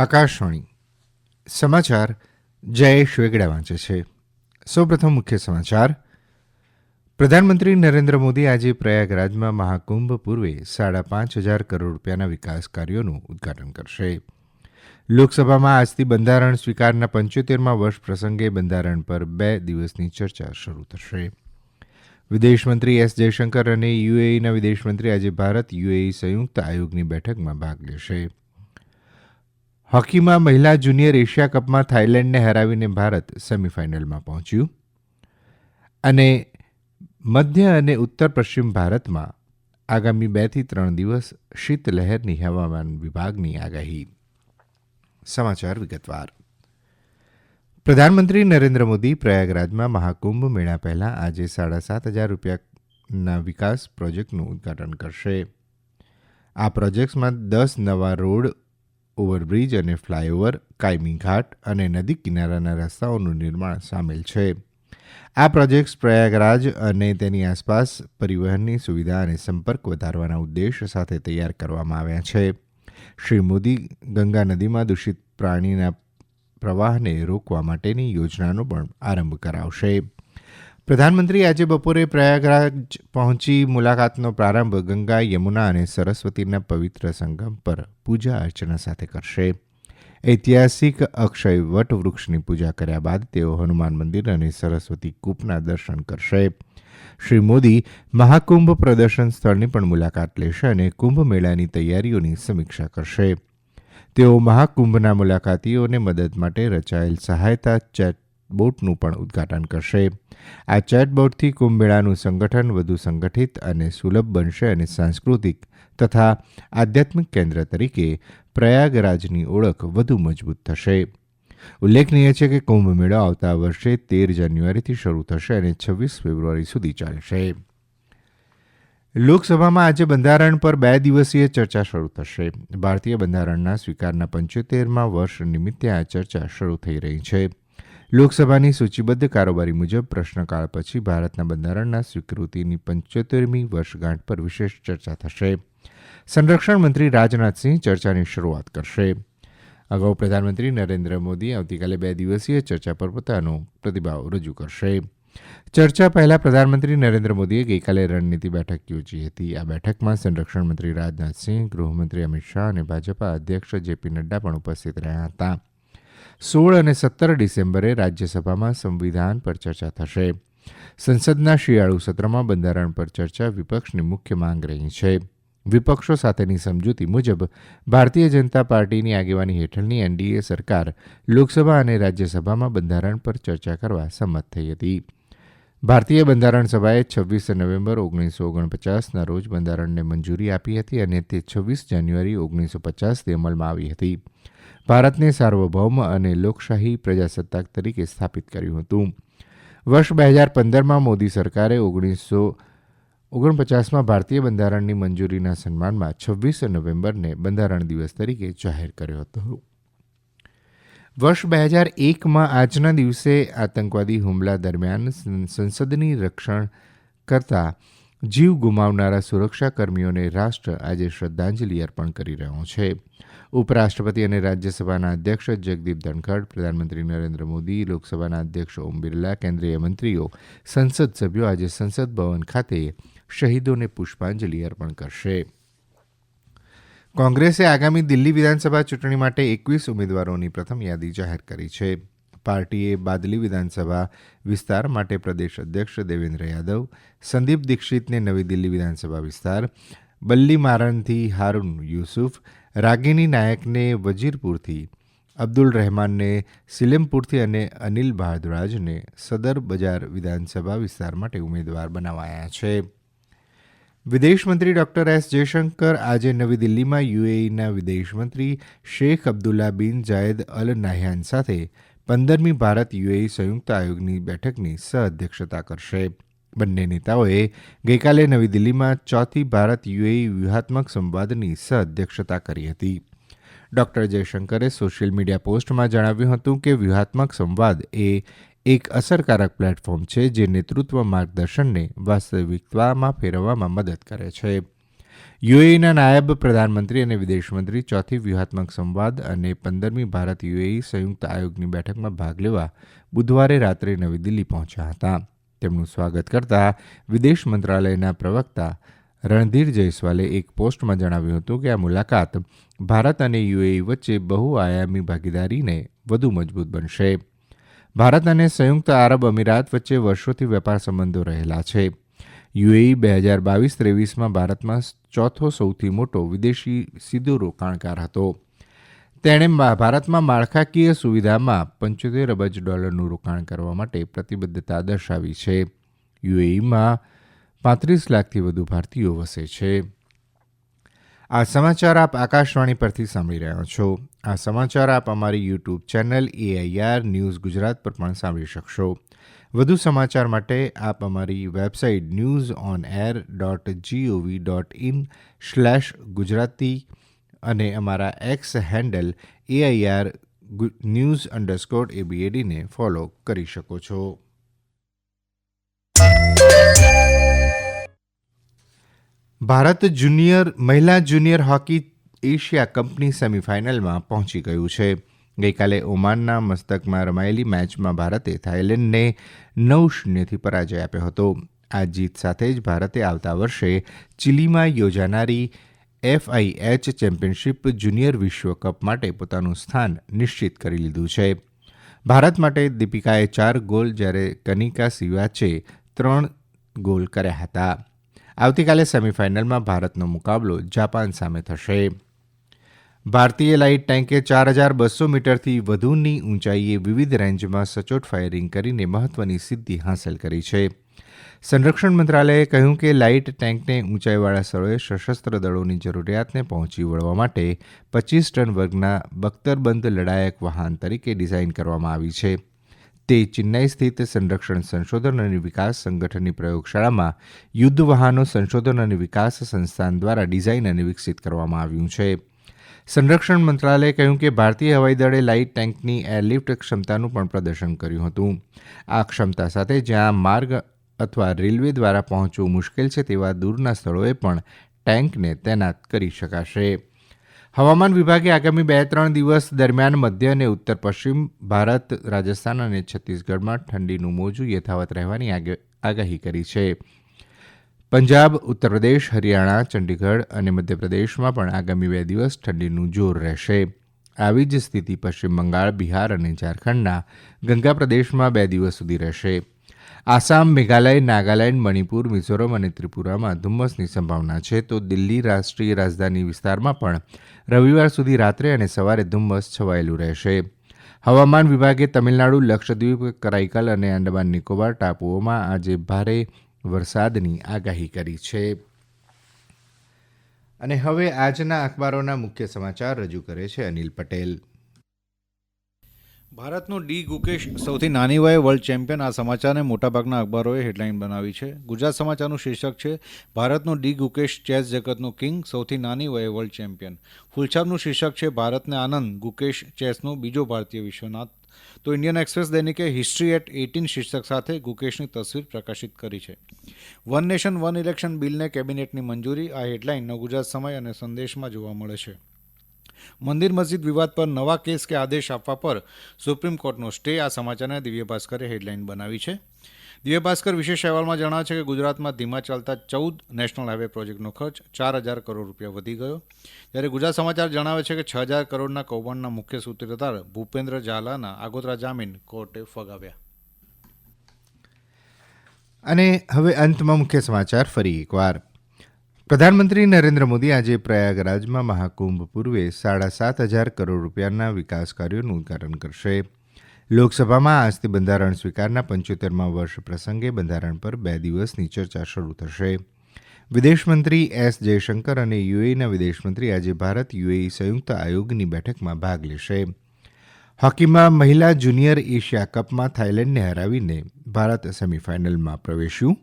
આકાશવાણી. સમાચાર જયેશ વેગડા વાંચે છે. સૌપ્રથમ મુખ્ય સમાચાર. પ્રધાનમંત્રી નરેન્દ્ર મોદી આજે પ્રયાગરાજમાં મહાકુંભ પૂર્વે સાડા પાંચ હજાર કરોડ રૂપિયાના વિકાસ કાર્યોનું ઉદઘાટન કરશે. લોકસભામાં આજથી બંધારણ સ્વીકારના પંચોતેરમાં વર્ષ પ્રસંગે બંધારણ પર બે દિવસની ચર્ચા શરૂ થશે. વિદેશમંત્રી એસ જયશંકર અને યુએઈના વિદેશમંત્રી આજે ભારત યુએઈ સંયુક્ત આયોગની બેઠકમાં ભાગ લેશે. હોકીમાં મહિલા જુનિયર એશિયા કપમાં થાઇલેન્ડને હરાવીને ભારત સેમીફાઇનલમાં પહોંચ્યું. અને મધ્ય અને ઉત્તર પશ્ચિમ ભારતમાં આગામી બેથી ત્રણ દિવસ શીતલહેરની હવામાન વિભાગની આગાહી. સમાચાર વિગતવાર. પ્રધાનમંત્રી નરેન્દ્ર મોદી પ્રયાગરાજમાં મહાકુંભ મેળા પહેલા આજે સાડા સાત હજાર રૂપિયાના વિકાસ પ્રોજેક્ટનું ઉદઘાટન કરશે. આ પ્રોજેક્ટ્સમાં દસ નવા રોડ ઓવરબ્રિજ અને ફ્લાયઓવર, કાયમી ઘાટ અને નદી કિનારાના રસ્તાઓનું નિર્માણ સામેલ છે. આ પ્રોજેક્ટ્સ પ્રયાગરાજ અને તેની આસપાસ પરિવહનની સુવિધા અને સંપર્ક વધારવાના ઉદ્દેશ સાથે તૈયાર કરવામાં આવ્યા છે. શ્રી મોદી ગંગા નદીમાં દૂષિત પ્રાણીના પ્રવાહને રોકવા માટેની યોજનાનો પણ આરંભ કરાવશે. પ્રધાનમંત્રી આજે બપોરે પ્રયાગરાજ પહોંચી મુલાકાતનો પ્રારંભ ગંગા, યમુના અને સરસ્વતીના પવિત્ર સંગમ પર પૂજા અર્ચના સાથે કરશે. ઐતિહાસિક અક્ષય વટ વૃક્ષની પૂજા કર્યા બાદ તેઓ હનુમાન મંદિર અને સરસ્વતી કૂપના દર્શન કરશે. શ્રી મોદી મહાકુંભ પ્રદર્શન સ્થળની પણ મુલાકાત લેશે અને કુંભ મેળાની તૈયારીઓની સમીક્ષા કરશે. તેઓ મહાકુંભના મુલાકાતીઓને મદદ માટે રચાયેલ સહાયતા ચેટબોટનું પણ ઉદઘાટન કરશે. આ ચેટબોટથી કુંભમેળાનું સંગઠન વધુ સંગઠિત અને સુલભ બનશે અને સાંસ્કૃતિક તથા આધ્યાત્મિક કેન્દ્ર તરીકે પ્રયાગરાજની ઓળખ વધુ મજબૂત થશે. ઉલ્લેખનીય છે કે કુંભ મેળો આવતા વર્ષે તેર જાન્યુઆરીથી શરૂ થશે અને છવ્વીસ ફેબ્રુઆરી સુધી ચાલશે. લોકસભામાં આજે બંધારણ પર બે દિવસીય ચર્ચા શરૂ થશે. ભારતીય બંધારણના સ્વીકારના પંચોતેરમાં વર્ષ નિમિત્તે આ ચર્ચા શરૂ થઈ રહી છે. લોકસભાની સૂચિબદ્ધ કારોબારી મુજબ પ્રશ્નકાળ પછી ભારતના બંધારણના સ્વીકૃતિની પંચોતેરમી વર્ષગાંઠ પર વિશેષ ચર્ચા થશે. સંરક્ષણ મંત્રી રાજનાથસિંહ ચર્ચાની શરૂઆત કરશે. અગાઉ પ્રધાનમંત્રી નરેન્દ્ર મોદી આવતીકાલે બે દિવસીય ચર્ચા પર પોતાનો પ્રતિભાવ રજૂ કરશે. ચર્ચા પહેલા પ્રધાનમંત્રી નરેન્દ્ર મોદીએ ગઈકાલે રણનીતિ બેઠક યોજી હતી. આ બેઠકમાં સંરક્ષણ મંત્રી રાજનાથસિંહ ગૃહમંત્રી અમિત શાહ અને ભાજપા અધ્યક્ષ જેપી નડ્ડા પણ ઉપસ્થિત રહ્યા હતા. સોળ અને સત્તર ડિસેમ્બરે રાજ્યસભામાં સંવિધાન પર ચર્ચા થશે. સંસદના શિયાળુ સત્રમાં બંધારણ પર ચર્ચા વિપક્ષની મુખ્ય માંગ રહી છે. વિપક્ષો સાથેની સમજૂતી મુજબ, ભારતીય જનતા પાર્ટીની આગેવાની હેઠળની એનડીએ સરકાર લોકસભા અને રાજ્યસભામાં બંધારણ પર ચર્ચા કરવા સંમત થઈ હતી. ભારતીય બંધારણ સભાએ છવ્વીસ નવેમ્બર ઓગણીસો ઓગણપચાસના રોજ બંધારણને મંજૂરી આપી હતી અને તે છવ્વીસ જાન્યુઆરી ઓગણીસો પચાસથી અમલમાં આવી હતી. ભારતને સાર્વભૌમ અને લોકશાહી પ્રજાસત્તાક તરીકે સ્થાપિત કર્યું હતું. વર્ષ બે હજાર પંદરમાં મોદી સરકારે ઓગણીસો ઓગણપચાસમાં ભારતીય બંધારણની મંજૂરીના સન્માનમાં છવ્વીસ નવેમ્બરને બંધારણ દિવસ તરીકે જાહેર કર્યો હતો. વર્ષ બે હજાર એકમાં આજના દિવસે આતંકવાદી હુમલા દરમિયાન સંસદની રક્ષણ કરતા જીવ ગુમાવનારા સુરક્ષા કર્મીઓને રાષ્ટ્ર આજે શ્રદ્ધાંજલિ અર્પણ કરી રહ્યો છે. ઉપરાષ્ટ્રપતિ અને રાજ્યસભાના અધ્યક્ષ જગદીપ ધનખડ, પ્રધાનમંત્રી નરેન્દ્ર મોદી, લોકસભાના અધ્યક્ષ ઓમ બિરલા, કેન્દ્રીય મંત્રીઓ, સંસદ સભ્યો આજે સંસદ ભવન ખાતે શહીદોને પુષ્પાંજલિ અર્પણ કરશે. કોંગ્રેસે આગામી દિલ્હી વિધાનસભા ચૂંટણી માટે એકવીસ ઉમેદવારોની પ્રથમ યાદી જાહેર કરી છે. પાર્ટીએ બાદલી વિધાનસભા વિસ્તાર માટે પ્રદેશ અધ્યક્ષ દેવેન્દ્ર યાદવ, સંદીપ દીક્ષિતને નવી દિલ્હી વિધાનસભા વિસ્તાર, બલ્લી મારણથી હારૂન યુસુફ, રાગીની નાયકને વજીરપુરથી અબ્દુલ રહેમાનને સિલેમપુરથી અને અનિલ ભારદ્વાજને સદર બજાર વિધાનસભા વિસ્તાર માટે ઉમેદવાર બનાવાયા છે. વિદેશમંત્રી ડોક્ટર એસ જયશંકર આજે નવી દિલ્હીમાં યુએઈના વિદેશમંત્રી શેખ અબ્દુલ્લા બિન જાયદ અલ નાહ્યાન સાથે પંદરમી ભારત યુએઈ સંયુક્ત આયોગની બેઠકની સહઅધ્યક્ષતા કરશે. બંને નેતાઓએ ગઈકાલે નવી દિલ્હીમાં ચોથી ભારત યુએઈ વ્યૂહાત્મક સંવાદની સહઅધ્યક્ષતા કરી હતી. ડોક્ટર જયશંકરે સોશિયલ મીડિયા પોસ્ટમાં જણાવ્યું હતું કે વ્યૂહાત્મક સંવાદ એ એક અસરકારક પ્લેટફોર્મ છે જે નેતૃત્વ માર્ગદર્શનને વાસ્તવિકતામાં ફેરવવામાં મદદ કરે છે. યુએઈના નાયબ પ્રધાનમંત્રી અને વિદેશમંત્રી ચોથી વ્યૂહાત્મક સંવાદ અને પંદરમી ભારત યુએઈ સંયુક્ત આયોગની બેઠકમાં ભાગ લેવા બુધવારે રાત્રે નવી દિલ્હી પહોંચ્યા હતા. તેમનું સ્વાગત કરતા વિદેશ મંત્રાલયના પ્રવક્તા રણધીર જયસ્વાલે એક પોસ્ટમાં જણાવ્યું હતું કે આ મુલાકાત ભારત અને યુએઈ વચ્ચે બહુઆયામી ભાગીદારીને વધુ મજબૂત બનશે. ભારત અને સંયુક્ત આરબ અમીરાત વચ્ચે વર્ષોથી વેપાર સંબંધો રહેલા છે. યુએઈ બે હજાર બાવીસ ત્રેવીસમાં ભારતમાં ચોથો સૌથી મોટો વિદેશી સીધો રોકાણકાર હતો. તેણે ભારતમાં માળખાકીય સુવિધામાં પંચોતેર અબજ ડોલરનું રોકાણ કરવા માટે પ્રતિબદ્ધતા દર્શાવી છે. યુએઈમાં પાંત્રીસ લાખથી વધુ ભારતીયો વસે છે. આ સમાચાર આપ આકાશવાણી પરથી સાંભળી રહ્યા છો. આ સમાચાર આપ અમારી YouTube channel AIR news Gujarat પર પણ સાંભળી શકશો. વધુ સમાચાર માટે આપ અમારી website news on air dot gov dot in slash Gujarati અને અમારા X handle AIR news underscore એબીએડીને follow કરી શકો છો. ભારત જુનિયર મહિલા જુનિયર હોકી એશિયા કપની સેમીફાઇનલમાં પહોંચી ગયું છે. ગઈકાલે ઓમાનના મસ્તકમાં રમાયેલી મેચમાં ભારતે થાઇલેન્ડને નવ શૂન્યથી પરાજય આપ્યો હતો. આ જીત સાથે જ ભારતે આવતા વર્ષે ચિલીમાં યોજાનારી એફઆઈએચ ચેમ્પિયનશિપ જુનિયર વિશ્વકપ માટે પોતાનું સ્થાન નિશ્ચિત કરી લીધું છે. ભારત માટે દીપિકાએ ચાર ગોલ જ્યારે કનિકા સિવાચે ત્રણ ગોલ કર્યા હતા. આવતીકાલે સેમીફાઇનલમાં ભારતનો મુકાબલો જાપાન સામે થશે. ભારતીય લાઇટ ટેન્કે ચાર હજાર બસો મીટરથી વધુની ઊંચાઈએ વિવિધ રેન્જમાં સચોટ ફાયરિંગ કરીને મહત્વની સિદ્ધિ હાંસલ કરી છે. સંરક્ષણ મંત્રાલયે કહ્યું કે લાઇટ ટેન્કને ઊંચાઈવાળા સ્થળોએ સશસ્ત્ર દળોની જરૂરિયાતને પહોંચી વળવા માટે પચીસ ટન વર્ગના બખ્તરબંધ લડાયક વાહન તરીકે ડિઝાઇન કરવામાં આવી છે. તે ચેન્નાઈ સ્થિત સંરક્ષણ સંશોધન અને વિકાસ સંગઠનની પ્રયોગશાળામાં યુદ્ધ વાહનો સંશોધન અને વિકાસ સંસ્થાન દ્વારા ડિઝાઇન અને વિકસિત કરવામાં આવ્યું છે. સંરક્ષણ મંત્રાલયે કહ્યું કે ભારતીય હવાઈદળે લાઇટ ટેન્કની એરલિફ્ટ ક્ષમતાનું પણ પ્રદર્શન કર્યું હતું. આ ક્ષમતા સાથે જ્યાં માર્ગ અથવા રેલવે દ્વારા પહોંચવું મુશ્કેલ છે તેવા દૂરના સ્થળોએ પણ ટેન્કને તૈનાત કરી શકાશે. હવામાન વિભાગે આગામી બે ત્રણ દિવસ દરમિયાન મધ્ય અને ઉત્તર પશ્ચિમ ભારત, રાજસ્થાન અને છત્તીસગઢમાં ઠંડીનું મોજું યથાવત રહેવાની આગ- આગાહી કરી છે. પંજાબ, ઉત્તર પ્રદેશ, હરિયાણા, ચંડીગઢ અને મધ્યપ્રદેશમાં પણ આગામી બે દિવસ ઠંડીનું જોર રહેશે. આવી જ સ્થિતિ પશ્ચિમ બંગાળ, બિહાર અને ઝારખંડના ગંગા પ્રદેશમાં બે દિવસ સુધી રહેશે. આસામ, મેઘાલય, નાગાલેન્ડ, મણિપુર, મિઝોરમ અને ત્રિપુરામાં ધુમ્મસની સંભાવના છે. તો દિલ્હી રાષ્ટ્રીય રાજધાની વિસ્તારમાં પણ રવિવાર સુધી રાત્રે અને સવારે ધુમ્મસ છવાયેલું રહેશે. હવામાન વિભાગે તમિલનાડુ, લક્ષદ્વીપ, કરાઈકલ અને આંડમાન નિકોબાર ટાપુઓમાં આજે ભારે વરસાદની આગાહી કરી છે. અને હવે આજના અખબારોના મુખ્ય સમાચાર રજૂ કરે છે અનિલ પટેલ. ભારતનો ડી ગુકેશ સૌથી નાની વયે વર્લ્ડ ચેમ્પિયન આ સમાચારને મોટાભાગના અખબારોએ હેડલાઇન બનાવી છે. ગુજરાત સમાચારનું શીર્ષક છે, ભારતનો ડી ગુકેશ ચેસ જગતનો કિંગ, સૌથી નાની વયે વર્લ્ડ ચેમ્પિયન ફૂલછાપનું શીર્ષક છે, ભારતને આનંદ, ગુકેશ ચેસનો બીજો ભારતીય વિશ્વનાથ. તો ઇન્ડિયન એક્સપ્રેસ દૈનિકે હિસ્ટ્રી એટ એટીન શીર્ષક સાથે ગુકેશની તસવીર પ્રકાશિત કરી છે. વન નેશન, વન ઇલેક્શન બિલને કેબિનેટની મંજૂરી. આ હેડલાઇન નવગુજરાત સમય અને સંદેશમાં જોવા મળે છે. મંદિર મસ્જિદ વિવાદ પર નવા કેસ કે આદેશ આપવા પર સુપ્રીમ કોર્ટનો સ્ટે આ સમાચારને દિવ્ય ભાસ્કરે હેડલાઇન બનાવી છે. દિવ્ય ભાસ્કર વિશેષ અહેવાલમાં જણાવે છે કે ગુજરાતમાં ધીમા ચાલતા ચૌદ નેશનલ હાઈવે પ્રોજેક્ટનો ખર્ચ ચાર હજાર કરોડ રૂપિયા વધી ગયો. જ્યારે ગુજરાત સમાચાર જણાવે છે કે છ હજાર કરોડના કૌભાંડના મુખ્ય સૂત્રધાર ભૂપેન્દ્ર ઝાલાના આગોતરા જામીન કોર્ટે ફગાવ્યા. અને હવે અંતમાં મુખ્ય સમાચાર ફરી એકવાર. પ્રધાનમંત્રી નરેન્દ્ર મોદી આજે પ્રયાગરાજમાં મહાકુંભ પૂર્વે સાડા સાત હજાર કરોડ રૂપિયાના વિકાસ કાર્યોનું ઉદઘાટન કરશે. લોકસભામાં આજથી બંધારણ સ્વીકારના પંચોતેરમાં વર્ષ પ્રસંગે બંધારણ પર બે દિવસની ચર્ચા શરૂ થશે. વિદેશમંત્રી એસ જયશંકર અને યુએઈના વિદેશમંત્રી આજે ભારત યુએઈ સંયુક્ત આયોગની બેઠકમાં ભાગ લેશે. હોકીમાં મહિલા જુનિયર એશિયા કપમાં થાઇલેન્ડને હરાવીને ભારત સેમીફાઇનલમાં પ્રવેશ્યું.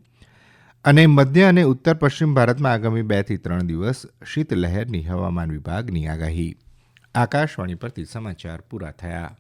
અને મધ્ય અને ઉત્તર પશ્ચિમ ભારતમાં આગામી બેથી ત્રણ દિવસ શીતલહેરની હવામાન વિભાગની આગાહી. આકાશવાણી પરથી સમાચાર પૂરા થયા.